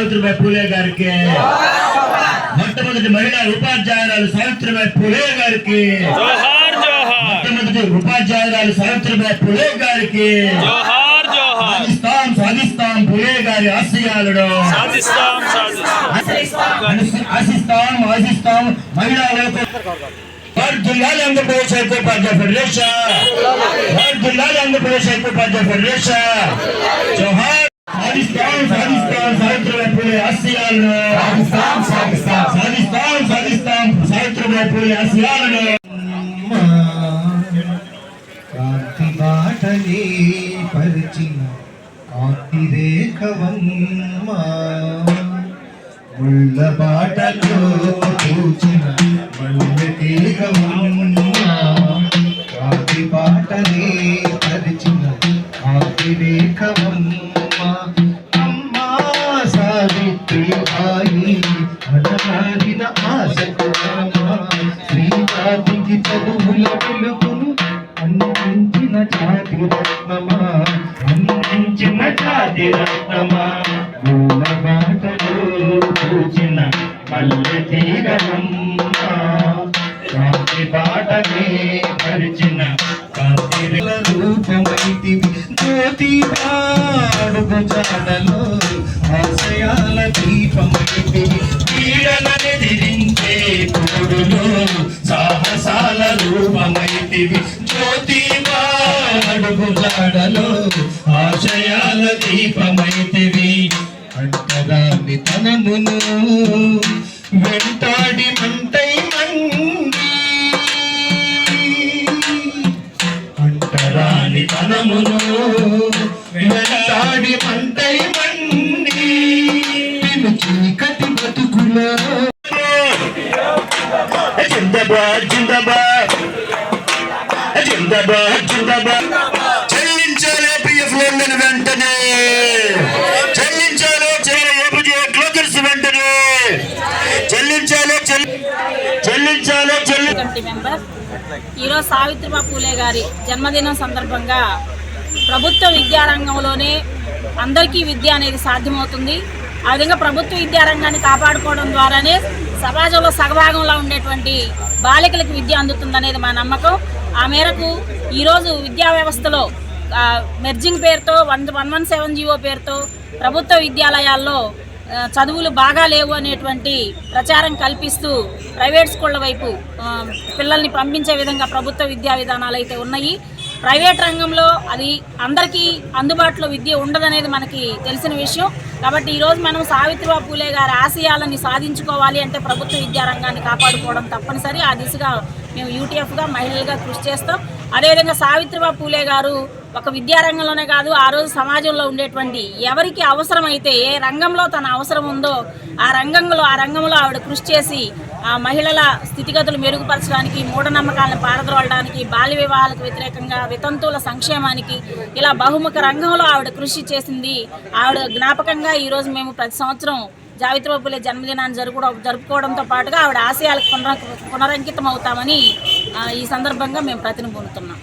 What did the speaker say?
సావిత్రిబాయి పూలే గారికి మొట్టమొదటి మహిళా ఉపాధ్యాయురాలు సావిత్రిబాయి పూలే గారికి జోహార్ జోహార్ మొట్టమొదటి ఉపాధ్యాయురాలు సావిత్రిబాయి పూలే గారికి జోహార్ జోహార్ సాధిస్తాం సాధిస్తాం పూలే గారి ఆశయాలను సాధిస్తాం సాధిస్తాం ఆశిస్తాం ఆశిస్తాం మహిళా లోక వర్ధిల్లాలి ఆంధ్రప్రదేశ్ ఐక్యోపాధ్యాయ ఫెడరేషన్ వర్ధిల్లాలి ఆంధ్రప్రదేశ్ ఐక్యోపాధ్యాయ ఫెడరేషన్ జోహార్ సాధిస్తాం సాధిస్తాం సావిత్రిబాయి పూలే ఆశయాలను. సాధిస్తాం సాధిస్తాం. సాధిస్తాం సాధిస్తాం సావిత్రిబాయి పూలే ఆశయాలను. కాంతి బాటని పరిచిన కాంతి రేఖవమ్మా ముళ్ళ బాటలో పూచిన మల్లె తీగవమ్మా కాంతి బాటని పరిచిన కాంతి రేఖవమ్మా సావిత్రి ఆయి ఆశకు శ్రీవాదికి చదువుల వెలుగును అందించిన జాతి రత్నమా. అందించిన జాతి రత్నమా. బాటలో పూచిన పల్లె ఆశయాల దీపమైతివి పీడలని దిరించే తోడులో సాహసాల రూపమైతివి. జ్యోతి పాడుగు ఆశయాల దీపమైతివి. అంటరాని తనమును వెంటాడి మంటై మండి. అంటరాని తనమును వెంటాడి మంటై జిందాబాద్ జిందాబాద్ జిందాబాద్ జిందాబాద్ చెల్లించాలి పిఎఫ్ లోన్లను వెంటనే చెల్లించాలి చివరి ఏపీ వెంటనే చెల్లించాలి చెల్లి- చెల్లించాలి చెల్లి కమిటీ మెంబర్ ఈరోజు సావిత్రిబాయి పూలే గారి జన్మదినం సందర్భంగా ప్రభుత్వ విద్యారంగంలోనే అందరికీ విద్య అనేది సాధ్యమవుతుంది. ఆ విధంగా ప్రభుత్వ విద్యారంగాన్ని కాపాడుకోవడం ద్వారానే సమాజంలో సగభాగంలో ఉండేటువంటి బాలికలకు విద్య అందుతుందనేది మా నమ్మకం. ఆ మేరకు ఈరోజు విద్యా వ్యవస్థలో మెర్జింగ్ పేరుతో one one one seven GO పేరుతో ప్రభుత్వ విద్యాలయాల్లో చదువులు బాగా లేవు అనేటువంటి ప్రచారం కల్పిస్తూ ప్రైవేట్ స్కూళ్ళ వైపు పిల్లల్ని పంపించే విధంగా ప్రభుత్వ విద్యా విధానాలు అయితే ఉన్నాయి. ప్రైవేట్ రంగంలో అది అందరికీ అందుబాటులో విద్య ఉండదనేది మనకి తెలిసిన విషయం. కాబట్టి ఈరోజు మనం సావిత్రిబాయి పూలే గారి ఆశయాలని సాధించుకోవాలి అంటే ప్రభుత్వ విద్యారంగాన్ని కాపాడుకోవడం తప్పనిసరి. ఆ దిశగా మేము యూటీఎఫ్గా మహిళలుగా కృషి చేస్తాం. అదేవిధంగా సావిత్రిబాయి పూలే గారు ఒక విద్యారంగంలోనే కాదు ఆ రోజు సమాజంలో ఉండేటువంటి ఎవరికి అవసరమైతే ఏ రంగంలో తన అవసరం ఉందో ఆ రంగంలో ఆ రంగంలో ఆవిడ కృషి చేసి ఆ మహిళల స్థితిగతులు మెరుగుపరచడానికి మూఢనమ్మకాలను పారద్రోలడానికి బాల్య వివాహాలకు వ్యతిరేకంగా వితంతువుల సంక్షేమానికి ఇలా బహుముఖ రంగంలో ఆవిడ కృషి చేసింది. ఆవిడ జ్ఞాపకంగా ఈరోజు మేము ప్రతి సంవత్సరం జావిత్రిబాబు పూలే జన్మదినాన్ని జరుపుకో జరుపుకోవడంతో పాటుగా ఆవిడ ఆశయాలకు పునర పునరంకితం అవుతామని ఈ సందర్భంగా మేము ప్రతిని పొందుతున్నాం